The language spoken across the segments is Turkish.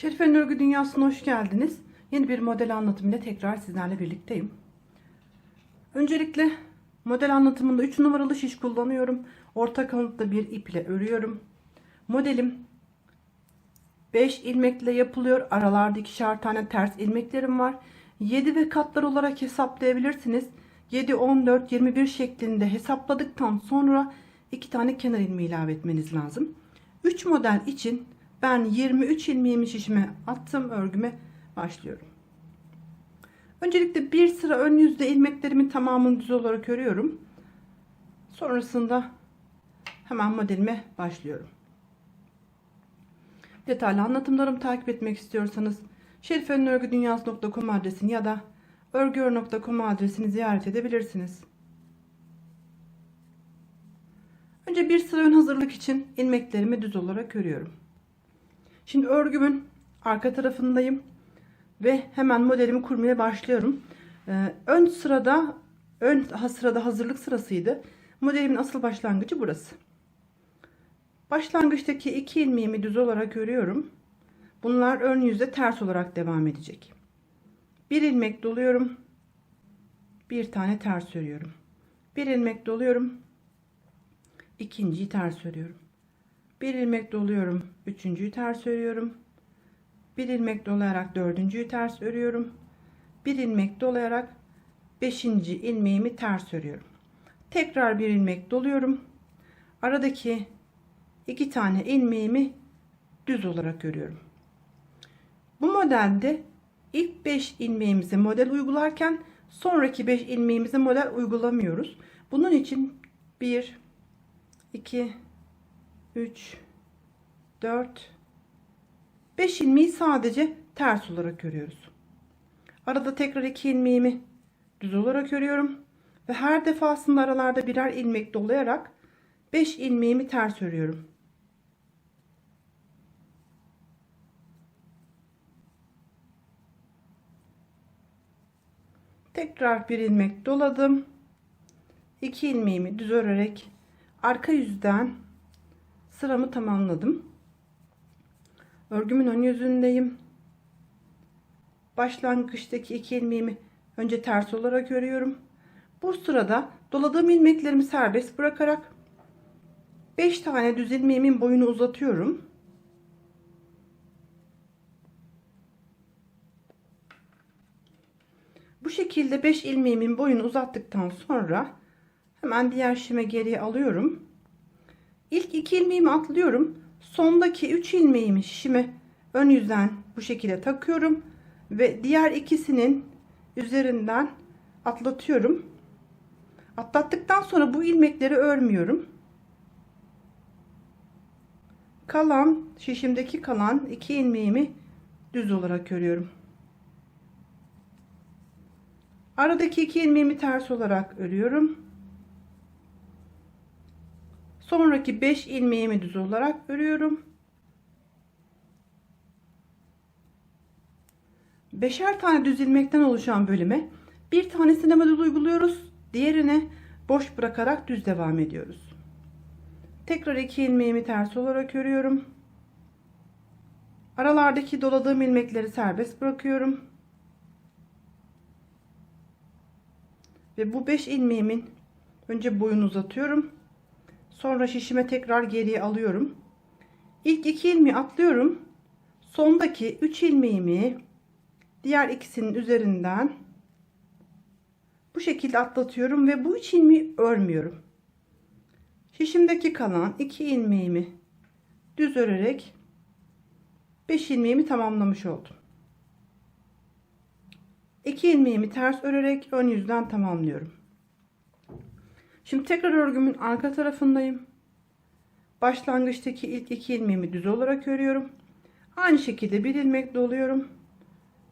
Şerife'nin örgü dünyasına hoş geldiniz. Yeni bir model anlatımıyla tekrar sizlerle birlikteyim. Öncelikle model anlatımında 3 numaralı şiş kullanıyorum. Orta kalınlıkta bir ip ile örüyorum. Modelim 5 ilmekle yapılıyor. Aralarda ikişer tane ters ilmeklerim var. 7 ve katlar olarak hesaplayabilirsiniz. 7, 14, 21 şeklinde hesapladıktan sonra 2 tane kenar ilmeği ilave etmeniz lazım. 3 model için ben 23 ilmeğimi şişime attım örgüme başlıyorum. Öncelikle bir sıra ön yüzde ilmeklerimin tamamını düz olarak örüyorum. Sonrasında hemen modelime başlıyorum. Detaylı anlatımlarımı takip etmek istiyorsanız şerifenörgüdünyası.com adresini ya da örgüör.com adresini ziyaret edebilirsiniz. Önce bir sıra ön hazırlık için ilmeklerimi düz olarak örüyorum. Şimdi örgümün arka tarafındayım ve hemen modelimi kurmaya başlıyorum. Ee, ön sırada ön sırada hazırlık sırasıydı. Modelimin asıl başlangıcı burası. Başlangıçtaki iki ilmeğimi düz olarak örüyorum. Bunlar ön yüzde ters olarak devam edecek. Bir ilmek doluyorum. Bir tane ters örüyorum. Bir ilmek doluyorum. İkinciyi ters örüyorum. Bir ilmek doluyorum. Üçüncüyü ters örüyorum. Bir ilmek dolayarak dördüncüyü ters örüyorum. Bir ilmek dolayarak beşinci ilmeğimi ters örüyorum. Tekrar bir ilmek doluyorum. Aradaki iki tane ilmeğimi düz olarak örüyorum. Bu modelde ilk 5 ilmeğimizi model uygularken sonraki 5 ilmeğimizi model uygulamıyoruz. Bunun için 1 2 3 4 5 ilmeği sadece ters olarak örüyoruz. Arada tekrar 2 ilmeğimi düz olarak örüyorum ve her defasında aralarda birer ilmek dolayarak 5 ilmeğimi ters örüyorum. Tekrar bir ilmek doladım. 2 ilmeğimi düz örerek arka yüzden sıramı tamamladım. Örgümün ön yüzündeyim. Başlangıçtaki iki ilmeğimi önce ters olarak örüyorum. Bu sırada doladığım ilmeklerimi serbest bırakarak 5 tane düz ilmeğimin boyunu uzatıyorum. Bu şekilde 5 ilmeğimin boyunu uzattıktan sonra hemen diğer şime geriye alıyorum. İlk iki ilmeğimi atlıyorum. Sondaki 3 ilmeğimi şişime ön yüzden bu şekilde takıyorum ve diğer ikisinin üzerinden atlatıyorum. Atlattıktan sonra bu ilmekleri örmüyorum. Kalan şişimdeki kalan iki ilmeğimi düz olarak örüyorum. Aradaki iki ilmeğimi ters olarak örüyorum. Sonraki 5 ilmeğimi düz olarak örüyorum. Beşer tane düz ilmekten oluşan bölüme bir tanesine model uyguluyoruz. Diğerine boş bırakarak düz devam ediyoruz. Tekrar iki ilmeğimi ters olarak örüyorum. Aralardaki doladığım ilmekleri serbest bırakıyorum. Ve bu 5 ilmeğimin önce boyunu uzatıyorum. Sonra şişime tekrar geriye alıyorum. İlk iki ilmeği atlıyorum. Sondaki 3 ilmeğimi diğer ikisinin üzerinden bu şekilde atlatıyorum ve bu 3 ilmeği örmüyorum. Şişimdeki kalan 2 ilmeğimi düz örerek 5 ilmeğimi tamamlamış oldum. 2 ilmeğimi ters örerek ön yüzden tamamlıyorum. Şimdi tekrar örgümün arka tarafındayım. Başlangıçtaki ilk iki ilmeğimi düz olarak örüyorum. Aynı şekilde bir ilmek doluyorum.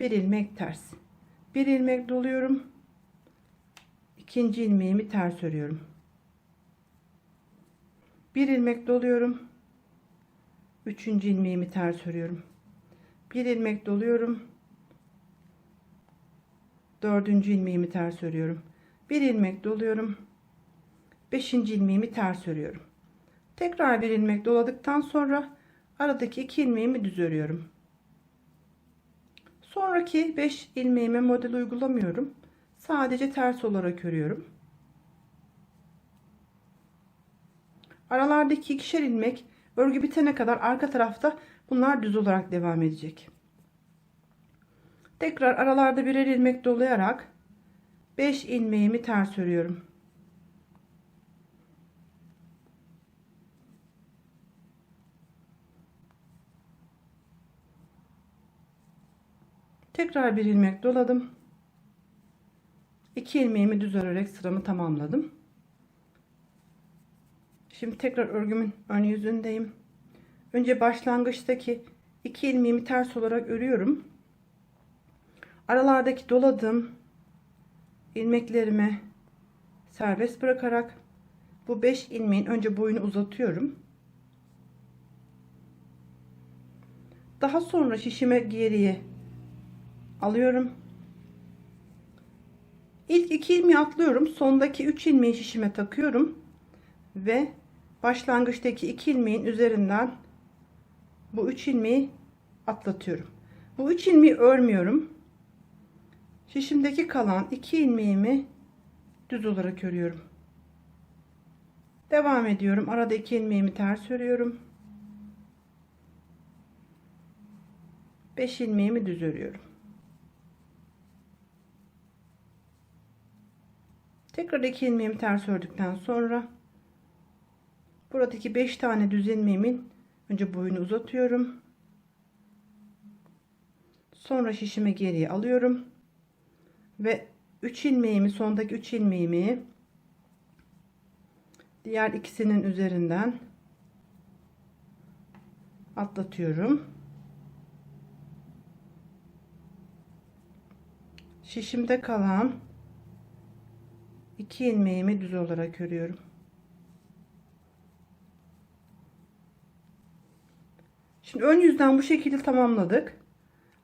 Bir ilmek ters. Bir ilmek doluyorum. İkinci ilmeğimi ters örüyorum. Bir ilmek doluyorum. Üçüncü ilmeğimi ters örüyorum. Bir ilmek doluyorum. Dördüncü ilmeğimi ters örüyorum. Bir ilmek doluyorum 5. ilmeğimi ters örüyorum. Tekrar bir ilmek doladıktan sonra aradaki iki ilmeğimi düz örüyorum. Sonraki 5 ilmeğime model uygulamıyorum. Sadece ters olarak örüyorum. Aralardaki ikişer ilmek örgü bitene kadar arka tarafta bunlar düz olarak devam edecek. Tekrar aralarda birer ilmek dolayarak 5 ilmeğimi ters örüyorum. Tekrar bir ilmek doladım. 2 ilmeğimi düz örerek sıramı tamamladım. Şimdi tekrar örgümün ön yüzündeyim. Önce başlangıçtaki 2 ilmeğimi ters olarak örüyorum. Aralardaki doladığım ilmeklerimi serbest bırakarak bu 5 ilmeğin önce boyunu uzatıyorum. Daha sonra şişime geriye alıyorum. İlk iki ilmeği atlıyorum. Sondaki 3 ilmeği şişime takıyorum ve başlangıçtaki 2 ilmeğin üzerinden bu 3 ilmeği atlatıyorum. Bu 3 ilmeği örmüyorum. Şişimdeki kalan 2 ilmeğimi düz olarak örüyorum. Devam ediyorum. Arada 2 ilmeğimi ters örüyorum. 5 ilmeğimi düz örüyorum. Tekrar 2 ilmeğimi ters ördükten sonra buradaki 5 tane düz ilmeğimin önce boyunu uzatıyorum. Sonra şişime geriye alıyorum. Ve 3 ilmeğimi sondaki 3 ilmeğimi diğer ikisinin üzerinden atlatıyorum. Şişimde kalan 2 ilmeğimi düz olarak örüyorum. Şimdi ön yüzden bu şekilde tamamladık.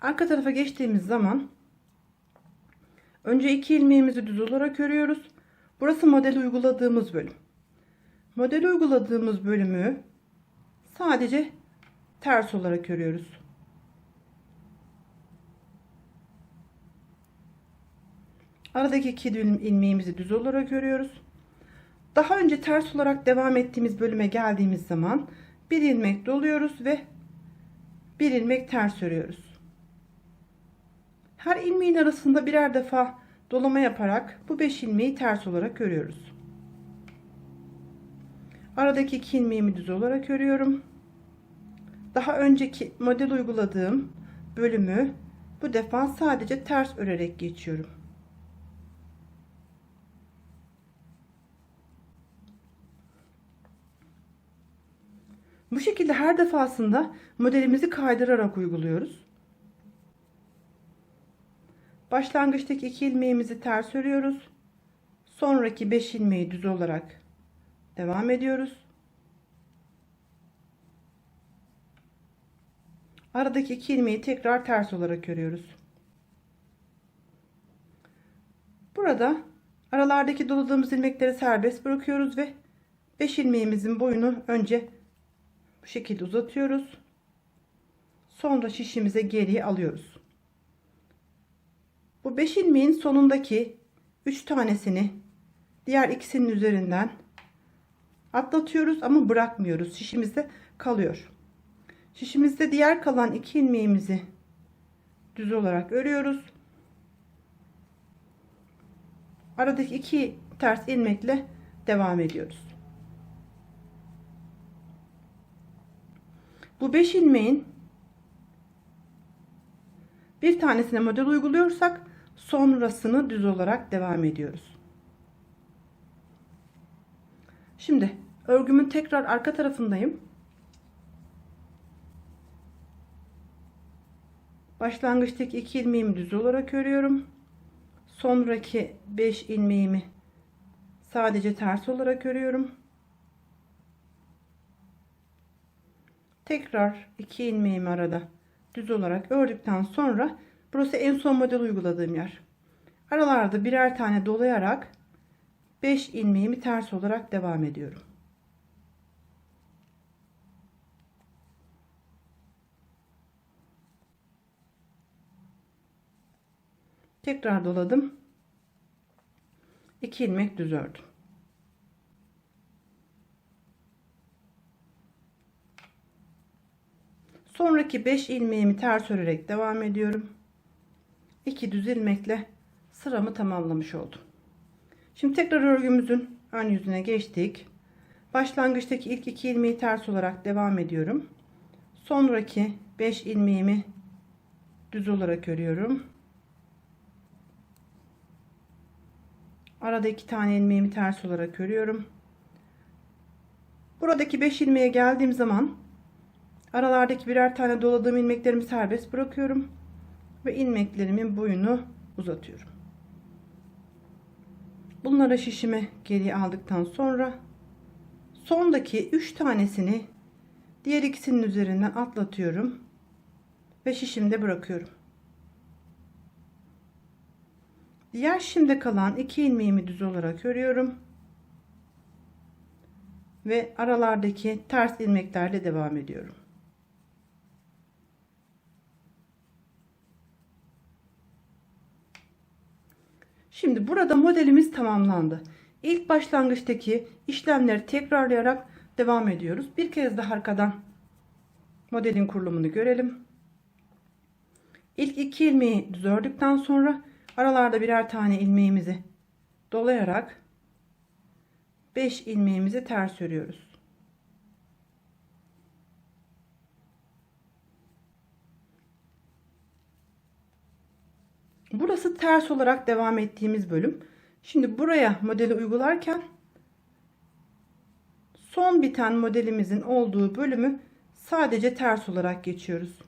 Arka tarafa geçtiğimiz zaman önce 2 ilmeğimizi düz olarak örüyoruz. Burası model uyguladığımız bölüm. Model uyguladığımız bölümü sadece ters olarak örüyoruz. Aradaki iki ilmeğimizi düz olarak örüyoruz. Daha önce ters olarak devam ettiğimiz bölüme geldiğimiz zaman bir ilmek doluyoruz ve bir ilmek ters örüyoruz. Her ilmeğin arasında birer defa dolama yaparak bu 5 ilmeği ters olarak örüyoruz. Aradaki iki ilmeğimi düz olarak örüyorum. Daha önceki model uyguladığım bölümü bu defa sadece ters örerek geçiyorum. Bu şekilde her defasında modelimizi kaydırarak uyguluyoruz. Başlangıçtaki iki ilmeğimizi ters örüyoruz. Sonraki 5 ilmeği düz olarak devam ediyoruz. Aradaki iki ilmeği tekrar ters olarak örüyoruz. Burada aralardaki doladığımız ilmekleri serbest bırakıyoruz ve 5 ilmeğimizin boyunu önce bu şekilde uzatıyoruz. Sonra şişimize geriye alıyoruz. Bu 5 ilmeğin sonundaki 3 tanesini diğer ikisinin üzerinden atlatıyoruz ama bırakmıyoruz. Şişimizde kalıyor. Şişimizde diğer kalan 2 ilmeğimizi düz olarak örüyoruz. Aradaki iki ters ilmekle devam ediyoruz. Bu 5 ilmeğin bir tanesine model uyguluyorsak sonrasını düz olarak devam ediyoruz. Şimdi örgümün tekrar arka tarafındayım. Başlangıçtaki 2 ilmeğimi düz olarak örüyorum. Sonraki 5 ilmeğimi sadece ters olarak örüyorum. Tekrar iki ilmeğimi arada düz olarak ördükten sonra burası en son model uyguladığım yer. Aralarda birer tane dolayarak 5 ilmeğimi ters olarak devam ediyorum. Tekrar doladım. 2 ilmek düz ördüm. Sonraki 5 ilmeğimi ters örerek devam ediyorum. 2 düz ilmekle sıramı tamamlamış oldum. Şimdi tekrar örgümüzün ön yüzüne geçtik. Başlangıçtaki ilk 2 ilmeği ters olarak devam ediyorum. Sonraki 5 ilmeğimi düz olarak örüyorum. Arada iki tane ilmeğimi ters olarak örüyorum. Buradaki 5 ilmeğe geldiğim zaman aralardaki birer tane doladığım ilmeklerimi serbest bırakıyorum ve ilmeklerimin boyunu uzatıyorum. Bunlara şişimi geriye aldıktan sonra sondaki 3 tanesini diğer ikisinin üzerinden atlatıyorum ve şişimde bırakıyorum. Diğer şimdi kalan iki ilmeğimi düz olarak örüyorum. Ve aralardaki ters ilmeklerle devam ediyorum. Şimdi burada modelimiz tamamlandı. İlk başlangıçtaki işlemleri tekrarlayarak devam ediyoruz. Bir kez daha arkadan modelin kurulumunu görelim. İlk iki ilmeği düz ördükten sonra aralarda birer tane ilmeğimizi dolayarak 5 ilmeğimizi ters örüyoruz. Burası ters olarak devam ettiğimiz bölüm. Şimdi buraya modeli uygularken son biten modelimizin olduğu bölümü sadece ters olarak geçiyoruz.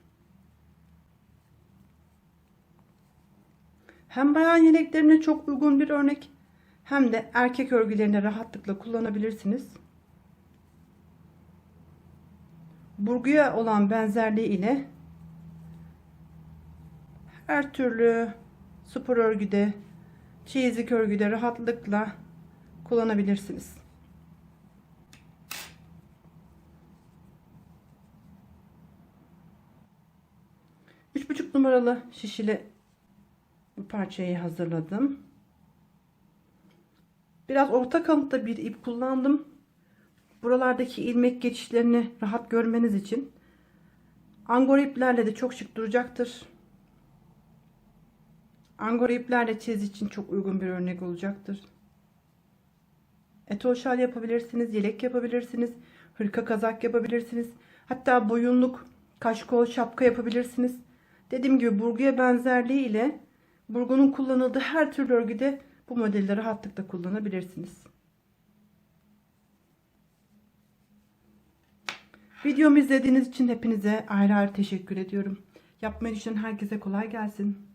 Hem bayan yeleklerine çok uygun bir örnek hem de erkek örgülerinde rahatlıkla kullanabilirsiniz. Burguya olan benzerliği ile her türlü spor örgüde, çeyizlik örgüde rahatlıkla kullanabilirsiniz. Üç buçuk numaralı şişili bu parçayı hazırladım. Biraz orta kalıntıda bir ip kullandım. Buralardaki ilmek geçişlerini rahat görmeniz için. Angora iplerle de çok şık duracaktır. Angora iplerle çiz için çok uygun bir örnek olacaktır. Etol şal yapabilirsiniz, yelek yapabilirsiniz, hırka kazak yapabilirsiniz. Hatta boyunluk, kaşkol, şapka yapabilirsiniz. Dediğim gibi burguya benzerliği ile burgunun kullanıldığı her türlü örgüde bu modelleri rahatlıkla kullanabilirsiniz. Videomu izlediğiniz için hepinize ayrı ayrı teşekkür ediyorum. Yapmayı düşünen herkese kolay gelsin.